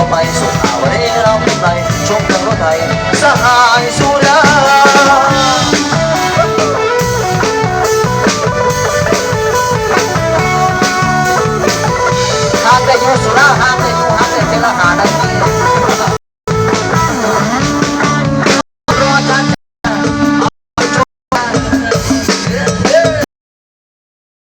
ก็ไปส่งขาววันนี้เราเป็นไรชมกันรถไทยสหายสุดาหากได้เยอะสุราหา